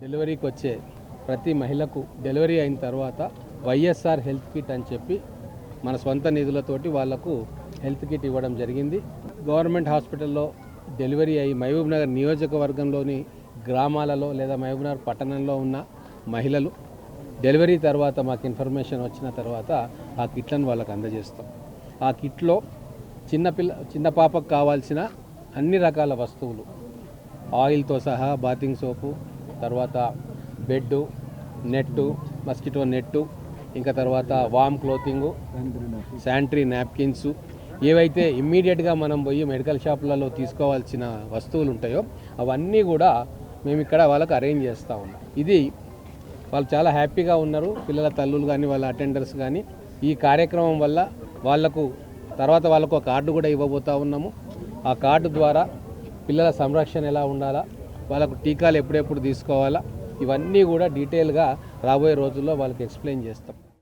డెలివరీకి వచ్చే ప్రతి మహిళకు డెలివరీ అయిన తర్వాత వైఎస్ఆర్ హెల్త్ కిట్ అని చెప్పి మన సొంత నిధులతోటి వాళ్ళకు హెల్త్ కిట్ ఇవ్వడం జరిగింది. గవర్నమెంట్ హాస్పిటల్లో డెలివరీ అయ్యి మహబూబ్ నగర్ నియోజకవర్గంలోని గ్రామాలలో లేదా మహబూబ్ నగర్ పట్టణంలో ఉన్న మహిళలు డెలివరీ తర్వాత మాకు ఇన్ఫర్మేషన్ వచ్చిన తర్వాత ఆ కిట్లను వాళ్ళకు అందజేస్తాం. ఆ కిట్లో చిన్నపిల్ల చిన్న పాపకు కావాల్సిన అన్ని రకాల వస్తువులు ఆయిల్తో సహా బాతింగ్ సోపు తర్వాత బెడ్డు నెట్టు మస్కిటో నెట్టు ఇంకా తర్వాత వామ్ క్లోతింగు శానిటరీ నాప్కిన్స్. ఏవైతే ఇమ్మీడియట్గా మనం పోయి మెడికల్ షాపులలో తీసుకోవాల్సిన వస్తువులు ఉంటాయో అవన్నీ కూడా మేము ఇక్కడ వాళ్ళకి అరేంజ్ చేస్తూ ఉన్నాం. ఇది వాళ్ళు చాలా హ్యాపీగా ఉన్నారు. పిల్లల తల్లులు కానీ వాళ్ళ అటెండర్స్ కానీ ఈ కార్యక్రమం వల్ల వాళ్ళకు తర్వాత వాళ్ళకు ఒక కార్డు కూడా ఇవ్వబోతూ ఉన్నాము. ఆ కార్డు ద్వారా పిల్లల సంరక్షణ ఎలా ఉండాలా వాళ్ళకు టీకాలు ఎప్పుడెప్పుడు తీసుకోవాలా? ఇవన్నీ కూడా డీటెయిల్గా రాబోయే రోజుల్లో వాళ్ళకి ఎక్స్ప్లెయిన్ చేస్తాం.